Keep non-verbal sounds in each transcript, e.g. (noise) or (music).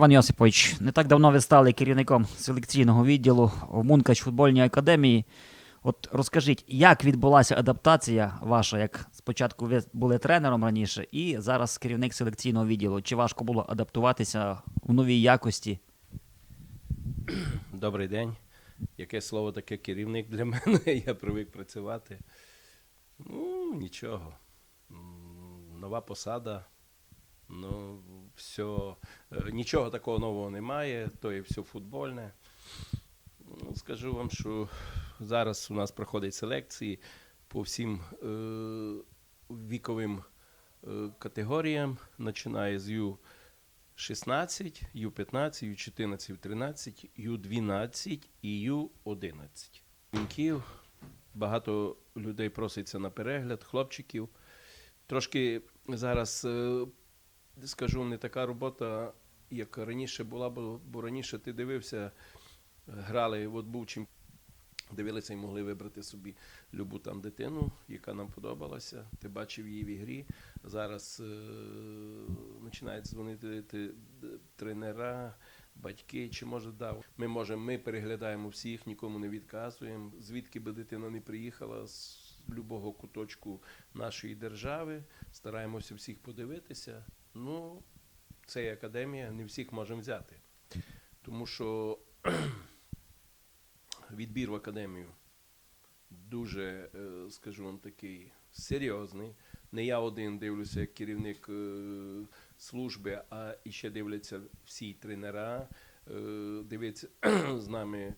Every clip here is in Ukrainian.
Іван Йосипович, не так давно ви стали керівником селекційного відділу в Мункач футбольній академії. От розкажіть, як відбулася адаптація ваша, як спочатку ви були тренером раніше, і зараз керівник селекційного відділу. Чи важко було адаптуватися в новій якості? (clears throat) Добрий день. Яке слово таке керівник для (laughs) мене? Я привик працювати. Ну, нічого. Нова посада. Ну, все. Нічого такого нового немає, то є все футбольне. Ну, скажу вам, що зараз у нас проходять селекції по всім е, віковим е, категоріям, починає з Ю. 16, Ю-15, Ю-14, Ю-13, Ю-12 і Ю-11. Вінків, багато людей проситься на перегляд, хлопчиків. Трошки зараз, е, скажу, не така робота, як раніше була, бо, бо раніше ти дивився, грали, от був чим дивилися і могли вибрати собі любу там дитину, яка нам подобалася. Ти бачив її в ігрі. Зараз е, починають дзвонити ти- тренера, батьки, чи може дав. Ми можемо, ми переглядаємо всіх, нікому не відказуємо. Звідки би дитина не приїхала з любого куточку нашої держави, стараємося всіх подивитися. Ну, це академія, не всіх можемо взяти. Тому що (clears throat) відбір в академію дуже, е, скажу вам, такий серйозний. Не я один дивлюся як керівник е, служби, а ще дивляться всі тренера. Е, Дивиться (clears throat) з нами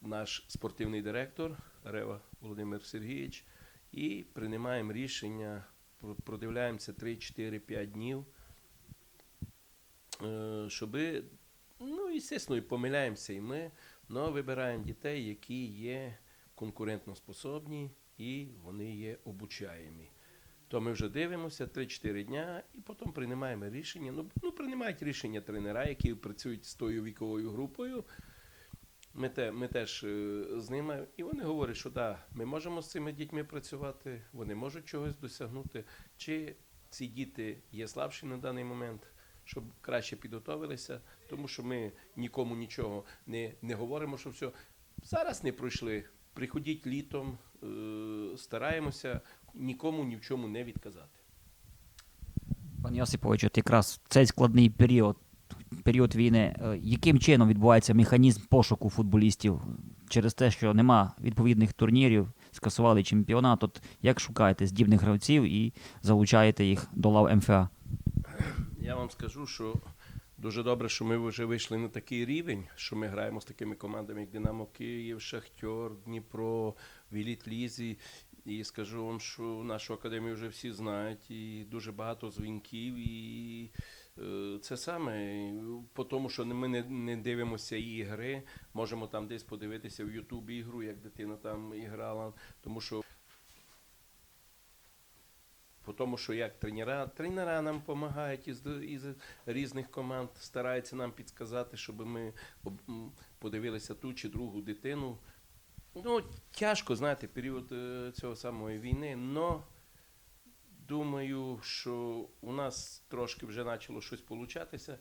наш спортивний директор Рева Володимир Сергійович. І приймаємо рішення, продивляємося 3, 4, 5 днів, е, щоби, ну, звісно, і помиляємося і ми, але вибираємо дітей, які є конкурентноспособні і вони є обучаємі. То ми вже дивимося 3-4 дня і потім приймаємо рішення. Ну, ну, приймають рішення тренера, які працюють з тою віковою групою. Ми, те, ми теж е, з ними, і вони говорять, що да, ми можемо з цими дітьми працювати, вони можуть чогось досягнути. Чи ці діти є слабші на даний момент, щоб краще підготовилися, тому що ми нікому нічого не, не говоримо, що все. Зараз не пройшли. Приходіть літом, е, стараємося нікому ні в чому не відказати. Пан Йосипович, от якраз цей складний період, період війни, е, яким чином відбувається механізм пошуку футболістів через те, що нема відповідних турнірів, скасували чемпіонат. От як шукаєте здібних гравців і залучаєте їх до лав МФА? Я вам скажу, що дуже добре, що ми вже вийшли на такий рівень, що ми граємо з такими командами, як Динамо Київ, Шахтер, Дніпро, Віліт Лізі. І скажу вам, що нашу академію вже всі знають, і дуже багато дзвінків. І це саме по тому, що ми не, не дивимося ігри, можемо там десь подивитися в Ютубі ігру, як дитина там іграла, тому що по тому, що як тренера, тренера нам допомагають із, із різних команд, стараються нам підказати, щоб ми подивилися ту чи другу дитину. Ну, тяжко, знаєте, період е, цього самої війни, але думаю, що у нас трошки вже почало щось получатися.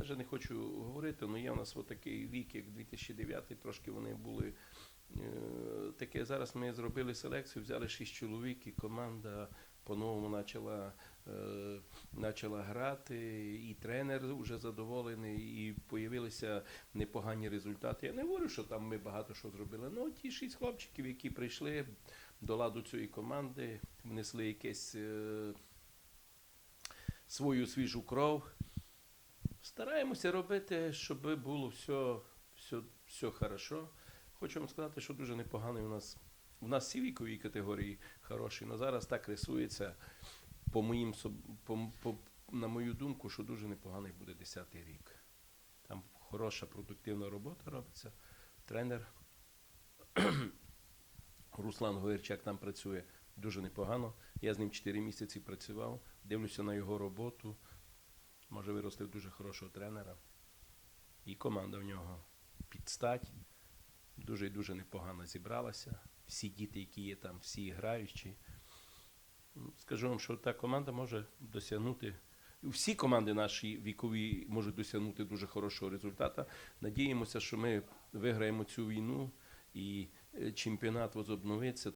Навіть не хочу говорити, але є у нас отакий вік, як 2009, трошки вони були е, таке. Зараз ми зробили селекцію, взяли 6 чоловік, і команда по-новому почала, е, почала грати, і тренер вже задоволений, і появилися непогані результати. Я не говорю, що там ми багато що зробили. Ну, ті шість хлопчиків, які прийшли до ладу цієї команди, внесли якесь е, свою свіжу кров. Стараємося робити, щоб було все, все, все хорошо. Хочу вам сказати, що дуже непоганий у нас. У нас всі вікові категорії хороші, але зараз так рисується, по моїм, по, по, на мою думку, що дуже непоганий буде 10-й рік. Там хороша продуктивна робота робиться. Тренер Руслан Гоєрчак там працює дуже непогано. Я з ним 4 місяці працював, дивлюся на його роботу. Може вирости дуже хорошого тренера. І команда в нього під стать. Дуже і дуже непогано зібралася. Всі діти, які є там, всі граючі. Скажу вам, що та команда може досягнути. всі команди наші вікові можуть досягнути дуже хорошого результату. Надіємося, що ми виграємо цю війну і чемпіонат возобновиться.